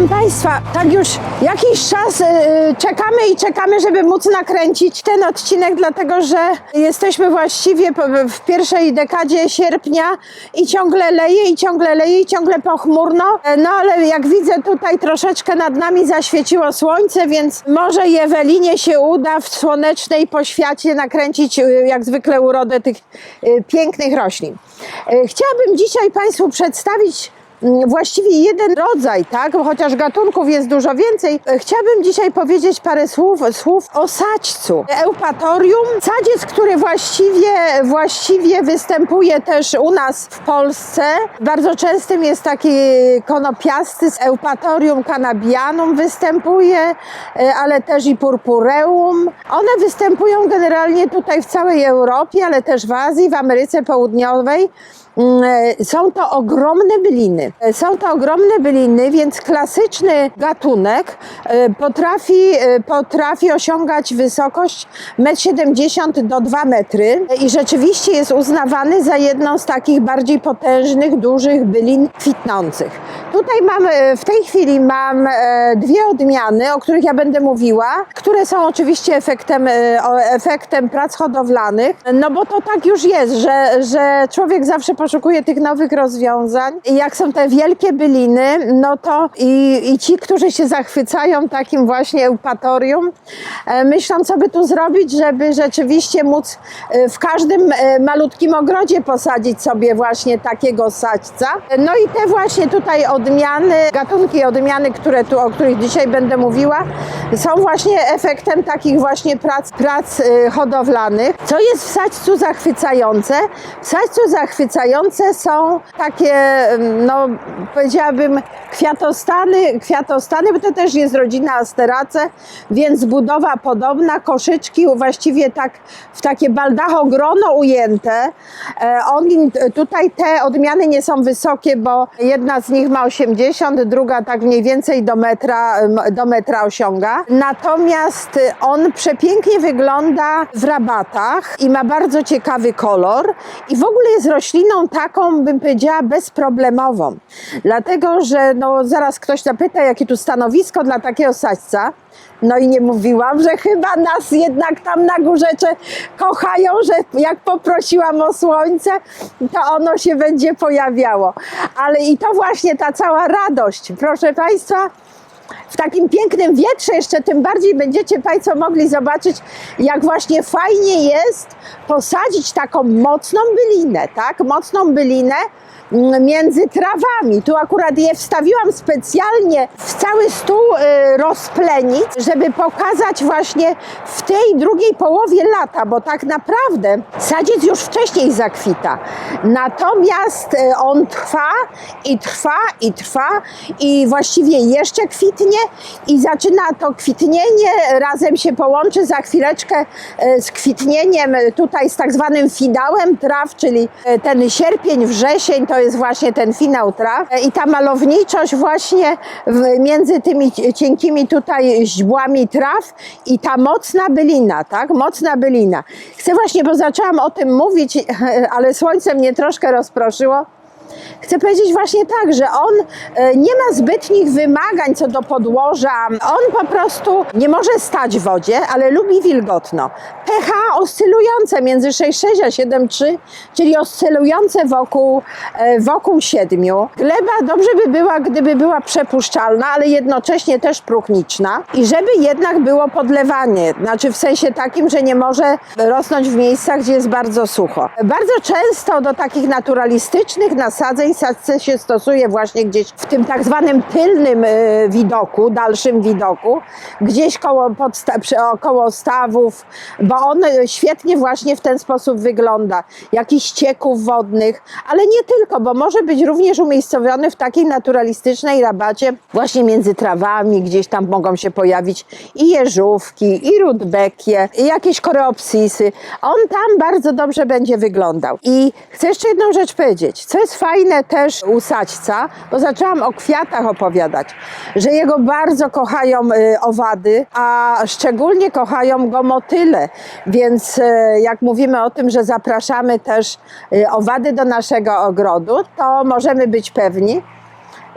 Witam Państwa. Tak już jakiś czas y, czekamy i czekamy, żeby móc nakręcić ten odcinek, dlatego że jesteśmy właściwie w pierwszej dekadzie sierpnia i ciągle leje, i ciągle leje, i ciągle pochmurno. E, No ale jak widzę tutaj troszeczkę nad nami zaświeciło słońce, więc może i Ewelinie się uda w słonecznej poświacie nakręcić y, jak zwykle urodę tych y, pięknych roślin. E, Chciałabym dzisiaj Państwu przedstawić właściwie jeden rodzaj, tak? Chociaż gatunków jest dużo więcej. E, Chciałabym dzisiaj powiedzieć parę słów, słów o sadźcu. Eupatorium, sadziec, który właściwie, właściwie występuje też u nas w Polsce. Bardzo częstym jest taki konopiasty z Eupatorium cannabianum występuje, e, ale też i purpureum. One występują generalnie tutaj w całej Europie, ale też w Azji, w Ameryce Południowej. Mm, e, Są to ogromne byliny. E, Są to ogromne byliny, więc klasyczny gatunek e, potrafi, potrafi osiągać wysokość 1,70 m do 2 metry i rzeczywiście jest uznawany za jedną z takich bardziej potężnych, dużych bylin kwitnących. Tutaj mam, w tej chwili mam dwie odmiany, o których ja będę mówiła, które są oczywiście efektem, efektem prac hodowlanych, no bo to tak już jest, że, że człowiek zawsze poszukuje tych nowych rozwiązań i jak są te wielkie byliny, no to i, i ci, którzy się zachwycają takim właśnie eupatorium, e, myślą, co by tu zrobić, żeby rzeczywiście móc e, w każdym e, malutkim ogrodzie posadzić sobie właśnie takiego sadźca. No i te właśnie tutaj odmiany, gatunki odmiany, które tu, o których dzisiaj będę mówiła, są właśnie efektem takich właśnie prac, prac hodowlanych. Co jest w sadźcu zachwycające? W sadźcu zachwycające są takie, em, no powiedziałabym, kwiatostany, kwiatostany, bo to też jest rodzina Asterace, więc budowa podobna, koszyczki właściwie tak w takie baldachogrono ujęte. E, Oni, tutaj te odmiany nie są wysokie, bo jedna z nich ma 80, druga tak mniej więcej do metra, do metra osiąga. Natomiast on przepięknie wygląda w rabatach i ma bardzo ciekawy kolor i w ogóle jest rośliną taką, bym powiedziała, bezproblemową. Dlatego, że no, zaraz ktoś zapyta, jakie tu stanowisko dla takiego sadźca. No i nie mówiłam, że chyba nas jednak tam na górzecze kochają, że jak poprosiłam o słońce, to ono się będzie pojawiało. Ale i to właśnie ta cała radość, proszę Państwa, w takim pięknym wietrze jeszcze tym bardziej będziecie Państwo mogli zobaczyć, jak właśnie fajnie jest posadzić taką mocną bylinę, tak? Mocną bylinę między trawami. Tu akurat je wstawiłam specjalnie w cały stół y, rozplenic, żeby pokazać właśnie w tej drugiej połowie lata, bo tak naprawdę sadziec już wcześniej zakwita. Natomiast y, on trwa i trwa i trwa i właściwie jeszcze kwitnie i zaczyna to kwitnienie, razem się połączy za chwileczkę e, z kwitnieniem tutaj z tak zwanym finałem traw, czyli ten sierpień, wrzesień to jest właśnie ten finał traw E, i ta malowniczość właśnie między tymi cie- cienkimi tutaj źdźbłami traw i ta mocna bylina, tak? Mocna bylina. Chcę właśnie, bo zaczęłam o tym mówić, ale słońce mnie troszkę rozproszyło. Chcę powiedzieć właśnie tak, że on e, nie ma zbytnich wymagań co do podłoża. On po prostu nie może stać w wodzie, ale lubi wilgotno. pH oscylujące między 6,6 a 7,3, czyli oscylujące wokół, e, wokół 7. Gleba dobrze by była, gdyby była przepuszczalna, ale jednocześnie też próchniczna i żeby jednak było podlewanie, znaczy w sensie takim, że nie może rosnąć w miejscach, gdzie jest bardzo sucho. Bardzo często do takich naturalistycznych nasadzeń sadce się stosuje właśnie gdzieś w tym tak zwanym tylnym e, widoku, dalszym widoku, gdzieś koło, podsta- około stawów, bo on e, świetnie właśnie w ten sposób wygląda. Jakichś ścieków wodnych, ale nie tylko, bo może być również umiejscowiony w takiej naturalistycznej rabacie właśnie między trawami, gdzieś tam mogą się pojawić i jeżówki, i rudbekie, i jakieś koreopsisy. On tam bardzo dobrze będzie wyglądał. I chcę jeszcze jedną rzecz powiedzieć, co jest fajne też u sadźca, bo zaczęłam o kwiatach opowiadać, że jego bardzo kochają y, owady, a szczególnie kochają go motyle. Więc y, jak mówimy o tym, że zapraszamy też y, owady do naszego ogrodu, to możemy być pewni,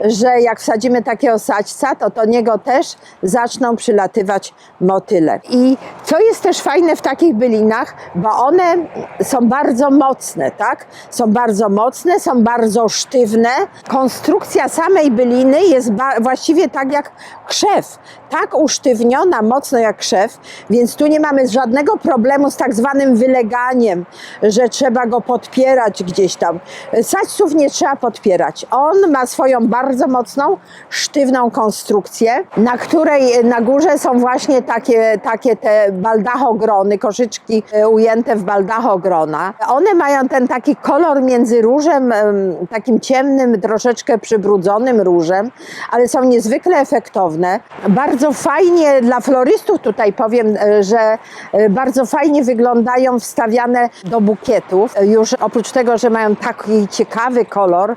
że jak wsadzimy takiego sadźca, to do niego też zaczną przylatywać motyle. I co jest też fajne w takich bylinach, bo one są bardzo mocne, tak? Są bardzo mocne, są bardzo sztywne. Konstrukcja samej byliny jest właściwie tak jak krzew. Tak usztywniona mocno jak krzew, więc tu nie mamy żadnego problemu z tak zwanym wyleganiem, że trzeba go podpierać gdzieś tam. Sadźców nie trzeba podpierać. On ma swoją bardzo mocną, sztywną konstrukcję, na której na górze są właśnie takie, takie te baldachogrony, koszyczki e, ujęte w baldachogrona. One mają ten taki kolor między różem, em, takim ciemnym, troszeczkę przybrudzonym różem, ale są niezwykle efektowne. Bardzo fajnie dla florystów tutaj powiem, e, że e, bardzo fajnie wyglądają wstawiane do bukietów. E, Już oprócz tego, że mają taki ciekawy kolor,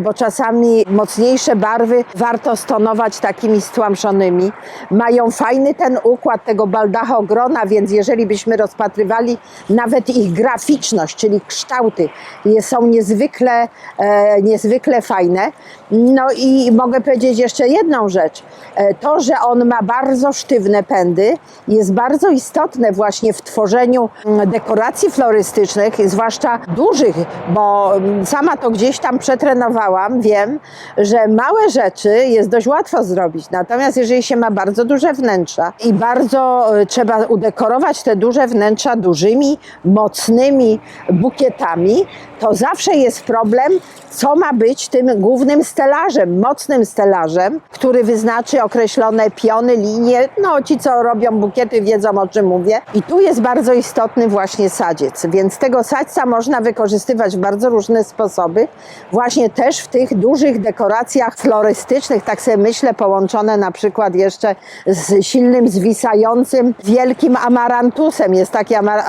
bo czasami mocniejsze barwy warto stonować takimi stłamszonymi. Mają fajny ten układ tego baldachogrona, więc jeżeli byśmy rozpatrywali nawet ich graficzność, czyli kształty, są niezwykle, niezwykle fajne. No i mogę powiedzieć jeszcze jedną rzecz. E, To, że on ma bardzo sztywne pędy, jest bardzo istotne właśnie w tworzeniu mm, dekoracji florystycznych, zwłaszcza dużych, bo mm, sama to gdzieś tam przetrenowałam, wiem, że małe rzeczy jest dość łatwo zrobić. Natomiast jeżeli się ma bardzo duże wnętrza i bardzo e, trzeba udekorować te duże wnętrza dużymi, mocnymi bukietami, to zawsze jest problem, co ma być tym głównym stelażem, mocnym stelażem, który wyznaczy określone piony, linie. No, ci, co robią bukiety, wiedzą o czym mówię. I tu jest bardzo istotny właśnie sadziec, więc tego sadzca można wykorzystywać w bardzo różne sposoby. Właśnie też w tych dużych dekoracjach florystycznych, tak sobie myślę, połączone na przykład jeszcze z silnym, zwisającym, wielkim amarantusem. Jest taki amar-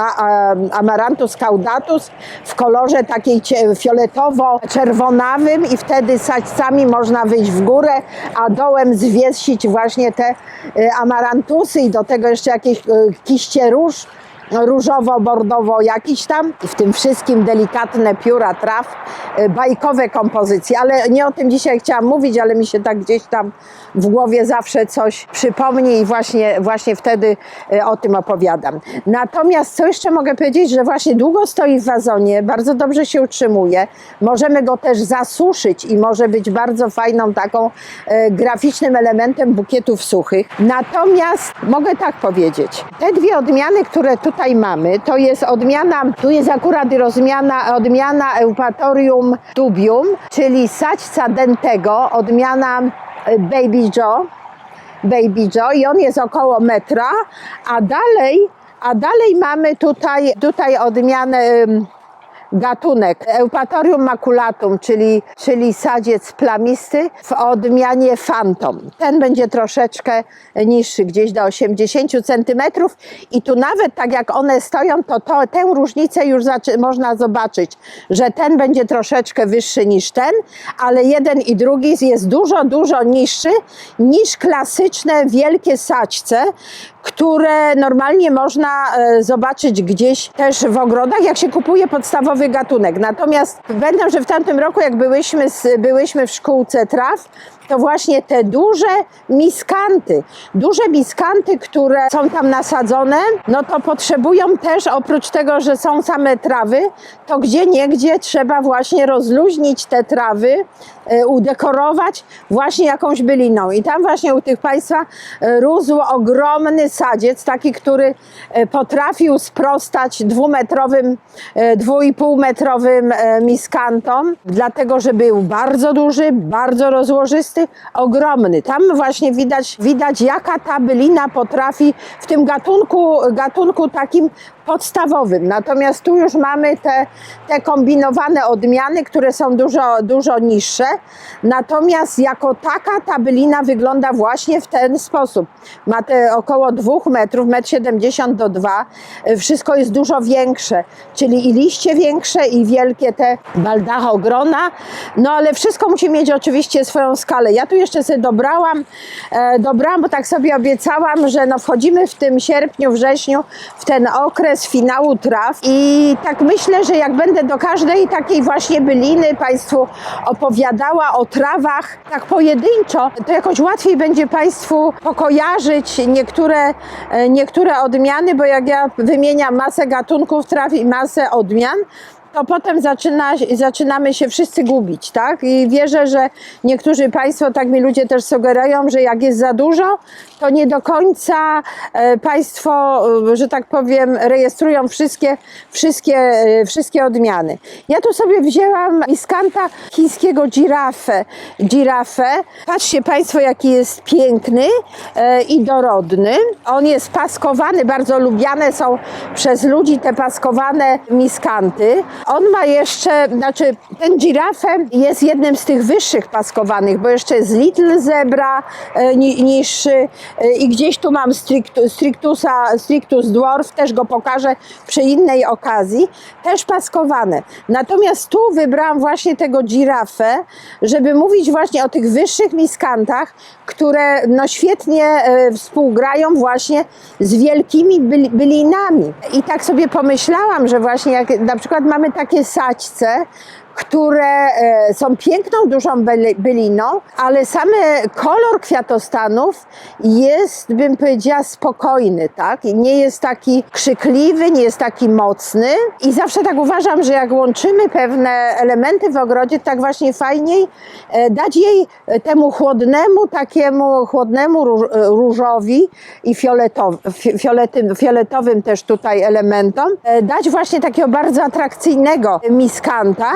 amarantus caudatus w kolorze takiej fioletowo-czerwonawym i wtedy sadźcami można wyjść w górę, a dołem zwiesić właśnie te y, amarantusy i do tego jeszcze jakieś y, kiście róż różowo-bordowo jakiś tam i w tym wszystkim delikatne pióra traw, y, bajkowe kompozycje, ale nie o tym dzisiaj chciałam mówić, ale mi się tak gdzieś tam w głowie zawsze coś przypomni i właśnie, właśnie wtedy y, o tym opowiadam. Natomiast co jeszcze mogę powiedzieć, że właśnie długo stoi w wazonie, bardzo dobrze się utrzymuje, możemy go też zasuszyć i może być bardzo fajną taką e, graficznym elementem bukietów suchych. Natomiast mogę tak powiedzieć, te dwie odmiany, które tutaj mamy, to jest odmiana, tu jest akurat rozmiana, odmiana Eupatorium dubium, czyli sadźca dentego, odmiana e, Baby Joe. Baby Joe i on jest około metra, a dalej, a dalej mamy tutaj, tutaj odmianę gatunek Eupatorium maculatum, czyli, czyli sadziec plamisty w odmianie Phantom. Ten będzie troszeczkę niższy, gdzieś do 80 cm i tu nawet tak jak one stoją, to, to tę różnicę już można zobaczyć, że ten będzie troszeczkę wyższy niż ten, ale jeden i drugi jest dużo, dużo niższy niż klasyczne wielkie saćce, które normalnie można e, zobaczyć gdzieś też w ogrodach, jak się kupuje podstawowy gatunek. Natomiast pamiętam, że w tamtym roku, jak byłyśmy, byłyśmy w szkółce traw, to właśnie te duże miskanty, duże miskanty, które są tam nasadzone, no to potrzebują też, oprócz tego, że są same trawy, to gdzie niegdzie trzeba właśnie rozluźnić te trawy, e, udekorować właśnie jakąś byliną. I tam właśnie u tych Państwa e, rósł ogromny sadziec, taki, który e, potrafił sprostać dwumetrowym, e, dwuipółmetrowym e, miskantom, dlatego, że był bardzo duży, bardzo rozłożysty, ogromny. Tam właśnie widać, widać jaka ta bylina potrafi w tym gatunku, gatunku takim podstawowym. Natomiast tu już mamy te, te kombinowane odmiany, które są dużo, dużo niższe. Natomiast jako taka ta bylina wygląda właśnie w ten sposób. Ma te około 2 metrów, 1,70 m do 2. Wszystko jest dużo większe, czyli i liście większe i wielkie te baldachogrona. No ale wszystko musi mieć oczywiście swoją skalę ja tu jeszcze sobie dobrałam, e, dobrałam, bo tak sobie obiecałam, że no wchodzimy w tym sierpniu, wrześniu w ten okres finału traw. I tak myślę, że jak będę do każdej takiej właśnie byliny Państwu opowiadała o trawach tak pojedynczo, to jakoś łatwiej będzie Państwu pokojarzyć niektóre, e, niektóre odmiany, bo jak ja wymieniam masę gatunków traw i masę odmian, to potem zaczyna, zaczynamy się wszyscy gubić, tak? I wierzę, że niektórzy Państwo, tak mi ludzie też sugerują, że jak jest za dużo, to nie do końca e, Państwo, e, że tak powiem, rejestrują wszystkie, wszystkie, e, wszystkie odmiany. Ja tu sobie wzięłam miskanta chińskiego girafę. girafę. Patrzcie Państwo, jaki jest piękny i dorodny. On jest paskowany, bardzo lubiane są przez ludzi te paskowane miskanty. On ma jeszcze, znaczy ten girafę jest jednym z tych wyższych paskowanych, bo jeszcze jest Little Zebra e, ni- niższy e, i gdzieś tu mam strictu, strictusa, strictus dwarf, też go pokażę przy innej okazji, też paskowane. Natomiast tu wybrałam właśnie tego girafę, żeby mówić właśnie o tych wyższych miskantach, które no świetnie e, współgrają właśnie z wielkimi byli- bylinami. I tak sobie pomyślałam, że właśnie jak na przykład mamy takie saćce, które e, są piękną, dużą byli- byliną, ale same kolor kwiatostanów jest, bym powiedziała, spokojny, tak? Nie jest taki krzykliwy, nie jest taki mocny. I zawsze tak uważam, że jak łączymy pewne elementy w ogrodzie, tak właśnie fajniej e, dać jej temu chłodnemu, takiemu chłodnemu e, różowi i fioletow, fi- fioletym, fioletowym też tutaj elementom, dać właśnie takiego bardzo atrakcyjnego miskanta,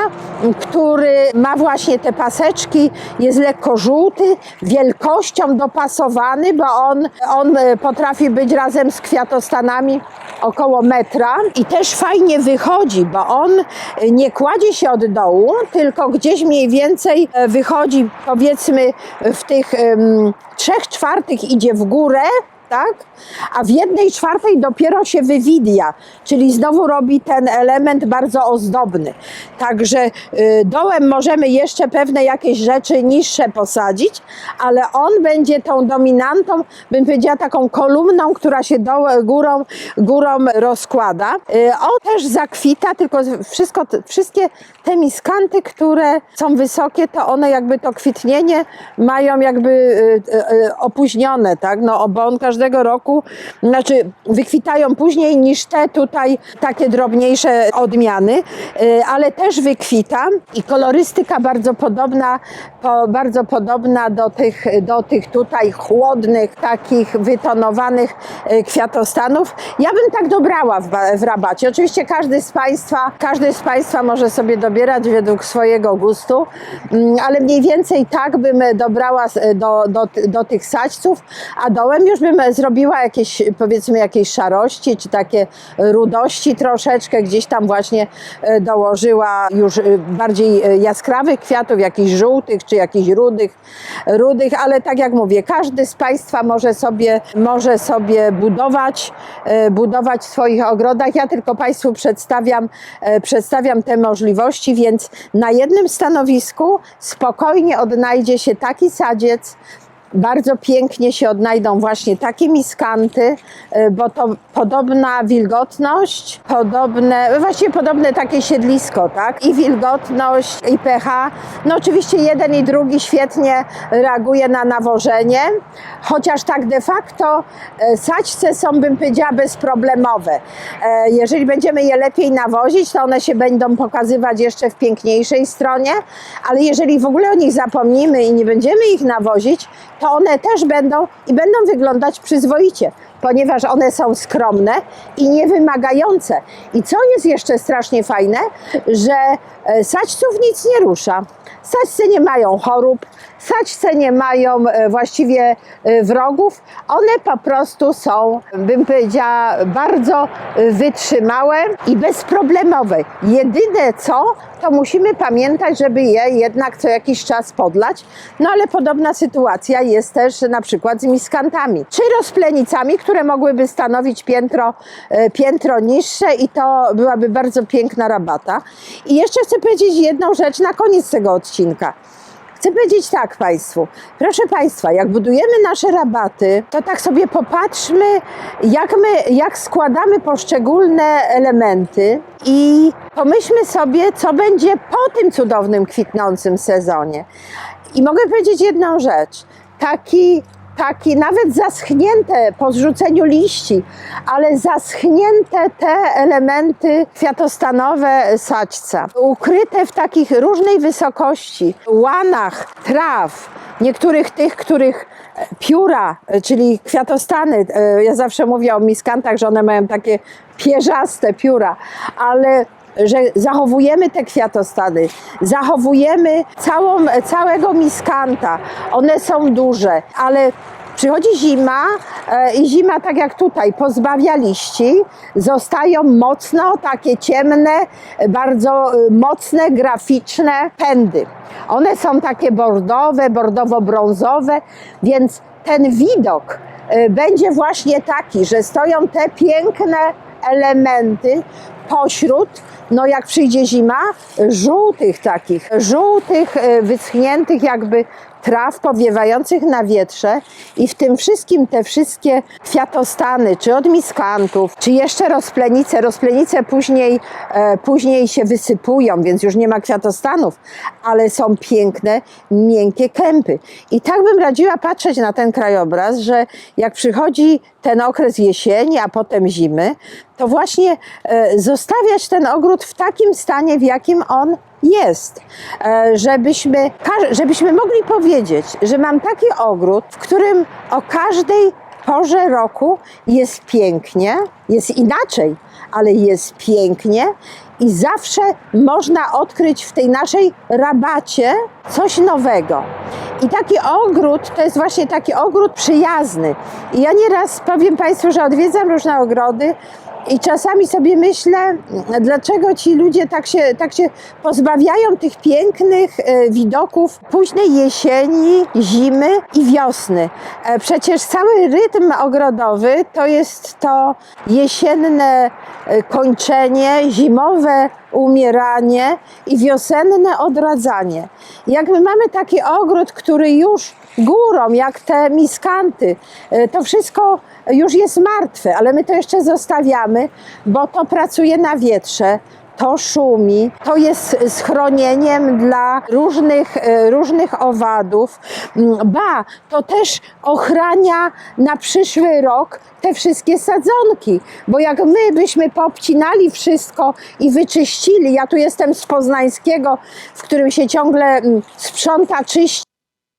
który ma właśnie te paseczki, jest lekko żółty, wielkością dopasowany, bo on, on e, potrafi być razem z kwiatostanami około metra i też fajnie wychodzi, bo on e, nie kładzie się od dołu, tylko gdzieś mniej więcej e, wychodzi powiedzmy w tych trzech czwartych idzie w górę, tak? A w jednej czwartej dopiero się wywidja, czyli znowu robi ten element bardzo ozdobny. Także y, dołem możemy jeszcze pewne jakieś rzeczy niższe posadzić, ale on będzie tą dominantą, bym powiedziała taką kolumną, która się dołem, górą, górą rozkłada. Y, on też zakwita, tylko wszystko, wszystkie te miskanty, które są wysokie, to one jakby to kwitnienie mają jakby y, opóźnione, tak? No, bo on każdego roku, znaczy wykwitają później niż te tutaj takie drobniejsze odmiany, y, ale też wykwita i kolorystyka bardzo podobna, po, bardzo podobna do tych, do tych tutaj chłodnych, takich wytonowanych y, kwiatostanów. Ja bym tak dobrała w, w rabacie. Oczywiście każdy z Państwa, każdy z Państwa może sobie dobierać według swojego gustu, mm, ale mniej więcej tak bym dobrała do, do, do tych saćców, a dołem już bym zrobiła jakieś, powiedzmy, jakieś szarości, czy takie rudości troszeczkę, gdzieś tam właśnie e, dołożyła już e, bardziej e, jaskrawych kwiatów, jakichś żółtych, czy jakichś rudych, rudych, ale tak jak mówię, każdy z Państwa może sobie, może sobie budować, budować w swoich ogrodach. Ja tylko Państwu przedstawiam, przedstawiam te możliwości, więc na jednym stanowisku spokojnie odnajdzie się taki sadziec, bardzo pięknie się odnajdą właśnie takie miskanty, y, bo to podobna wilgotność, podobne, właściwie podobne takie siedlisko, tak? I wilgotność, i pH. No oczywiście jeden i drugi świetnie reaguje na nawożenie, chociaż tak de facto e, saćce są, bym powiedziała, bezproblemowe. E, Jeżeli będziemy je lepiej nawozić, to one się będą pokazywać jeszcze w piękniejszej stronie, ale jeżeli w ogóle o nich zapomnimy i nie będziemy ich nawozić, to one też będą i będą wyglądać przyzwoicie, ponieważ one są skromne i niewymagające. I co jest jeszcze strasznie fajne, że e, saćców nic nie rusza. Saćce nie mają chorób, saćce nie mają e, właściwie e, wrogów. One po prostu są, bym powiedziała, bardzo wytrzymałe i bezproblemowe. Jedyne co, to musimy pamiętać, żeby je jednak co jakiś czas podlać. No ale podobna sytuacja jest też na przykład z miskantami, czy rozplenicami, które mogłyby stanowić piętro, e, piętro niższe i to byłaby bardzo piękna rabata. I jeszcze chcę powiedzieć jedną rzecz na koniec tego odcinka. Chcę powiedzieć tak Państwu. Proszę Państwa, jak budujemy nasze rabaty, to tak sobie popatrzmy, jak my, jak składamy poszczególne elementy i pomyślmy sobie, co będzie po tym cudownym, kwitnącym sezonie. I mogę powiedzieć jedną rzecz. Taki taki nawet zaschnięte po zrzuceniu liści, ale zaschnięte te elementy kwiatostanowe sadźca, ukryte w takich różnej wysokości, łanach, traw, niektórych tych, których e, pióra, e, czyli kwiatostany, e, ja zawsze mówię o miskantach, że one mają takie pierzaste pióra, ale że zachowujemy te kwiatostany, zachowujemy całą, całego miskanta. One są duże, ale przychodzi zima e, i zima, tak jak tutaj, pozbawia liści, zostają mocno takie ciemne, bardzo e, mocne, graficzne pędy. One są takie bordowe, bordowo-brązowe, więc ten widok e, będzie właśnie taki, że stoją te piękne elementy pośród, no jak przyjdzie zima, żółtych takich, żółtych, e, wyschniętych jakby traw powiewających na wietrze i w tym wszystkim te wszystkie kwiatostany, czy od miskantów, czy jeszcze rozplenice. Rozplenice później, e, później się wysypują, więc już nie ma kwiatostanów, ale są piękne, miękkie kępy. I tak bym radziła patrzeć na ten krajobraz, że jak przychodzi ten okres jesieni, a potem zimy, to właśnie e, zostawiać ten ogród w takim stanie, w jakim on jest, E, żebyśmy, żebyśmy mogli powiedzieć, że mam taki ogród, w którym o każdej porze roku jest pięknie, jest inaczej, ale jest pięknie i zawsze można odkryć w tej naszej rabacie coś nowego. I taki ogród to jest właśnie taki ogród przyjazny. I ja nieraz powiem Państwu, że odwiedzam różne ogrody i czasami sobie myślę, dlaczego ci ludzie tak się, tak się pozbawiają tych pięknych e, widoków późnej jesieni, zimy i wiosny. E, Przecież cały rytm ogrodowy to jest to jesienne e, kończenie, zimowe umieranie i wiosenne odradzanie. Jak my mamy taki ogród, który już górą, jak te miskanty, e, to wszystko już jest martwe, ale my to jeszcze zostawiamy, bo to pracuje na wietrze. To szumi, to jest schronieniem dla różnych, e, różnych owadów. Mm, Ba, to też ochrania na przyszły rok te wszystkie sadzonki, bo jak my byśmy poobcinali wszystko i wyczyścili, ja tu jestem z Poznańskiego, w którym się ciągle mm, sprząta, czyści,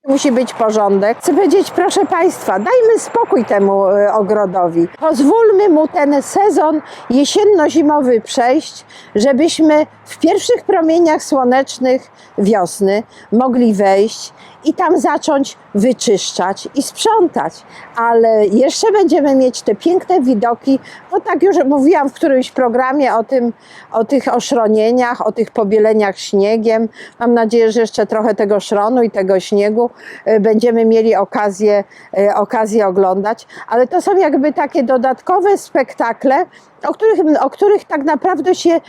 Musi być porządek. Chcę powiedzieć, proszę Państwa, dajmy spokój temu e, ogrodowi. Pozwólmy mu ten sezon jesienno-zimowy przejść, żebyśmy w pierwszych promieniach słonecznych wiosny mogli wejść i tam zacząć wyczyszczać i sprzątać. Ale jeszcze będziemy mieć te piękne widoki, bo tak już mówiłam w którymś programie o tym, o tych oszronieniach, o tych pobieleniach śniegiem. Mam nadzieję, że jeszcze trochę tego szronu i tego śniegu e, będziemy mieli okazję, e, okazję oglądać. Ale to są jakby takie dodatkowe spektakle, o których, o których tak naprawdę się,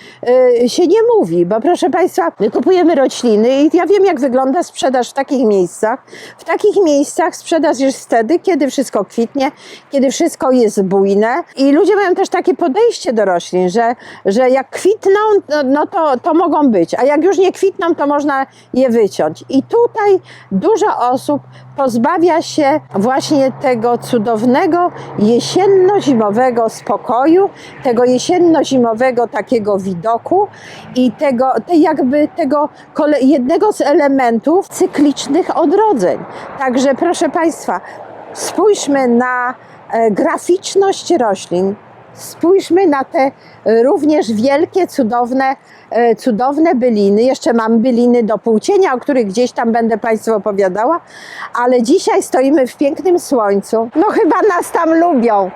e, się nie mówi, bo proszę Państwa, my kupujemy rośliny i ja wiem, jak wygląda sprzedaż w takich miejscach. W takich miejscach sprzedaż jest wtedy, kiedy wszystko kwitnie, kiedy wszystko jest bujne i ludzie mają też takie podejście do roślin, że, że jak kwitną, no, no to, to mogą być, a jak już nie kwitną, to można je wyciąć. I tutaj dużo osób pozbawia się właśnie tego cudownego jesienno-zimowego spokoju, tego jesienno-zimowego takiego widoku i tego, tej jakby tego kole- jednego z elementów cyklicznych odrodzeń. Także proszę Państwa, spójrzmy na e, graficzność roślin, spójrzmy na te e, również wielkie, cudowne, e, cudowne byliny. Jeszcze mam byliny do płócienia, o których gdzieś tam będę Państwu opowiadała, ale dzisiaj stoimy w pięknym słońcu. No chyba nas tam lubią.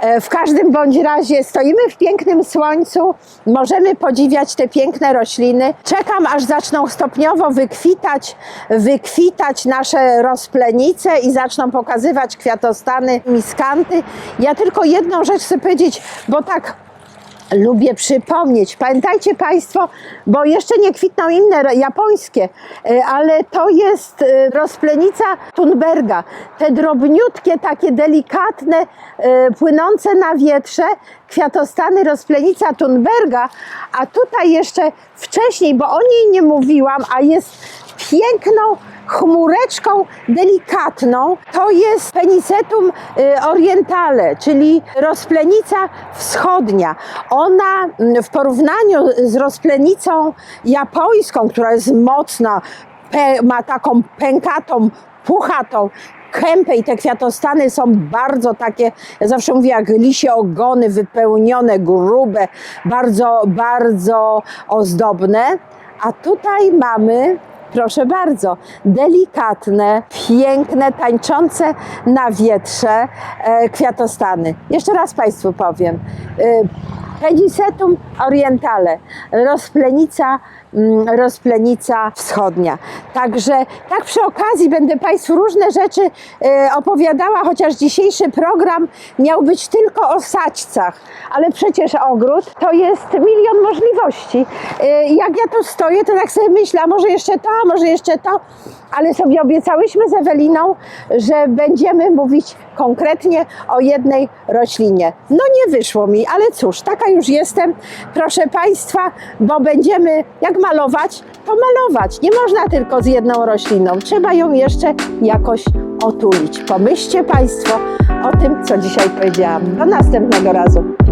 E, W każdym bądź razie stoimy w pięknym słońcu, możemy podziwiać te piękne rośliny. Czekam, aż zaczną stopniowo wykwitać, wykwitać nasze rozplenice i zaczną pokazywać kwiatostany, miskanty. Ja tylko jedną rzecz chcę powiedzieć, bo tak lubię przypomnieć. Pamiętajcie Państwo, bo jeszcze nie kwitną inne japońskie, e, ale to jest e, rozplenica Thunberga. Te drobniutkie, takie delikatne, e, płynące na wietrze kwiatostany rozplenica Thunberga, a tutaj jeszcze wcześniej, bo o niej nie mówiłam, a jest piękną chmureczką delikatną. To jest Penicetum y, orientale, czyli rozplenica wschodnia. Ona mm, w porównaniu z rozplenicą japońską, która jest mocna, ma taką pękatą, puchatą, kępę i te kwiatostany są bardzo takie, ja zawsze mówię jak lisie ogony, wypełnione, grube, bardzo, bardzo ozdobne. A tutaj mamy Proszę bardzo, delikatne, piękne, tańczące na wietrze e, kwiatostany. Jeszcze raz Państwu powiem. E, Penicetum orientale, rozplenica, rozplenica wschodnia. Także tak przy okazji będę Państwu różne rzeczy e, opowiadała, chociaż dzisiejszy program miał być tylko o saćcach, ale przecież ogród to jest milion możliwości. E, Jak ja tu stoję, to tak sobie myślę, może jeszcze to, może jeszcze to, ale sobie obiecałyśmy z Eweliną, że będziemy mówić konkretnie o jednej roślinie. No nie wyszło mi, ale cóż, taka już jestem, proszę Państwa, bo będziemy, jak malować, to malować. Nie można tylko z jedną rośliną, trzeba ją jeszcze jakoś otulić. Pomyślcie Państwo o tym, co dzisiaj powiedziałam. Do następnego razu.